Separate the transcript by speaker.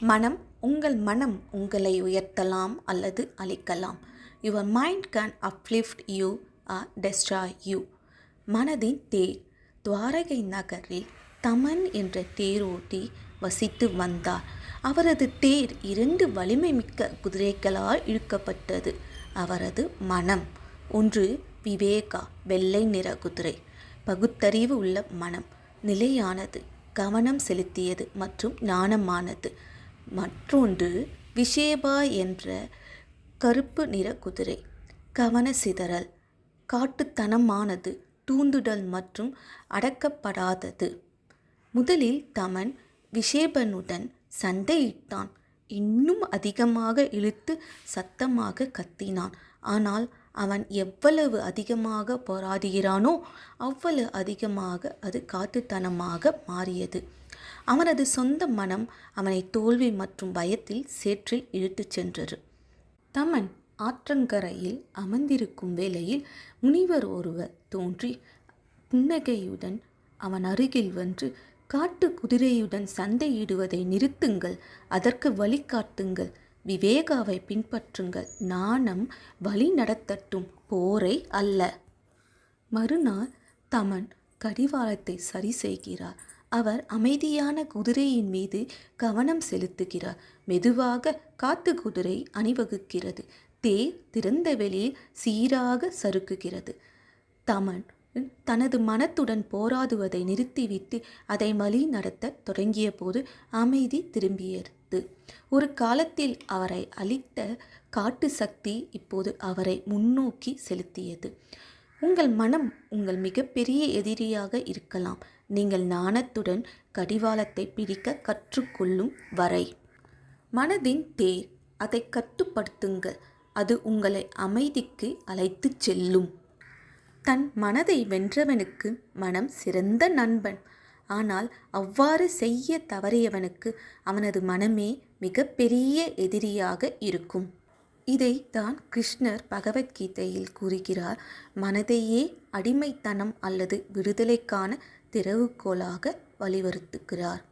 Speaker 1: மனம் உங்கள் மனம் உங்களை உயர்த்தலாம் அல்லது அழிக்கலாம். Your mind can uplift you or destroy you மனதின் தேர் துவாரகை நகரில் தமன் என்ற தேரோட்டி வசித்து வந்தார். அவரது தேர் இரண்டு வலிமை மிக்க குதிரைகளால் இழுக்கப்பட்டது. அவரது மனம் ஒன்று விவேகா வெள்ளை நிற குதிரை. பகுத்தறிவு உள்ள மனம் நிலையானது கவனம் செலுத்தியது மற்றும் ஞானமானது. மற்றொன்று விஷேபா என்ற கருப்பு நிற குதிரை. கவன சிதறல். காட்டுத்தனமானது தூண்டுதல் மற்றும் அடக்கப்படாதது. முதலில் தமன் விஷேபனுடன் சண்டையிட்டான். இன்னும் அதிகமாக இழுத்து சத்தமாக கத்தினான். ஆனால் அவன் எவ்வளவு அதிகமாக போராடுகிறானோ அவ்வளவு அதிகமாக அது காட்டுத்தனமாக மாறியது. அவனது சொந்த மனம் அவனை தோல்வி மற்றும் பயத்தில் சேற்றில் இழுத்துச் சென்றது. தமன் ஆற்றங்கரையில் அமர்ந்திருக்கும் வேளையில் முனிவர் ஒருவர் தோன்றி புன்னகையுடன் அவன் அருகில் வந்து காட்டு குதிரையுடன் சண்டையிடுவதை நிறுத்துங்கள் அதற்கு வழிகாட்டுங்கள் விவேகாவை பின்பற்றுங்கள் நாணம் வழி நடத்தட்டும் போரை அல்ல மறுநாள் தமன் கடிவாளத்தை சரி செய்கிறார். அவர் அமைதியான குதிரையின் மீது கவனம் செலுத்துகிறார். மெதுவாக காத்து குதிரை அணிவகுக்கிறது. தேர் திறந்த வெளியில் சீராக சறுக்குகிறது. தமன் தனது மனத்துடன் போராடுவதை நிறுத்திவிட்டு அதை வழி நடத்த தொடங்கிய போது அமைதி திரும்பியது. ஒரு காலத்தில் அவரை அழித்த காட்டு சக்தி இப்போது அவரை முன்னோக்கி செலுத்தியது. உங்கள் மனம் உங்கள் மிகப்பெரிய எதிரியாக இருக்கலாம். நீங்கள் நாணத்துடன் கடிவாளத்தை பிடிக்க கற்றுக்கொள்ளும் வரை. மனதின் தேர் அதை கட்டுப்படுத்துங்கள். அது உங்களை அமைதிக்கு அழைத்துச் செல்லும். தன் மனதை வென்றவனுக்கு மனம் சிறந்த நண்பன். ஆனால் அவ்வாறு செய்ய தவறியவனுக்கு அவனது மனமே மிகப்பெரிய எதிரியாக இருக்கும். இதை தான் கிருஷ்ணர் பகவத்கீதையில் கூறுகிறார். மனதையே அடிமைத்தனம் அல்லது விடுதலைக்கான திறவுகோலாக வலியுறுத்துகிறார்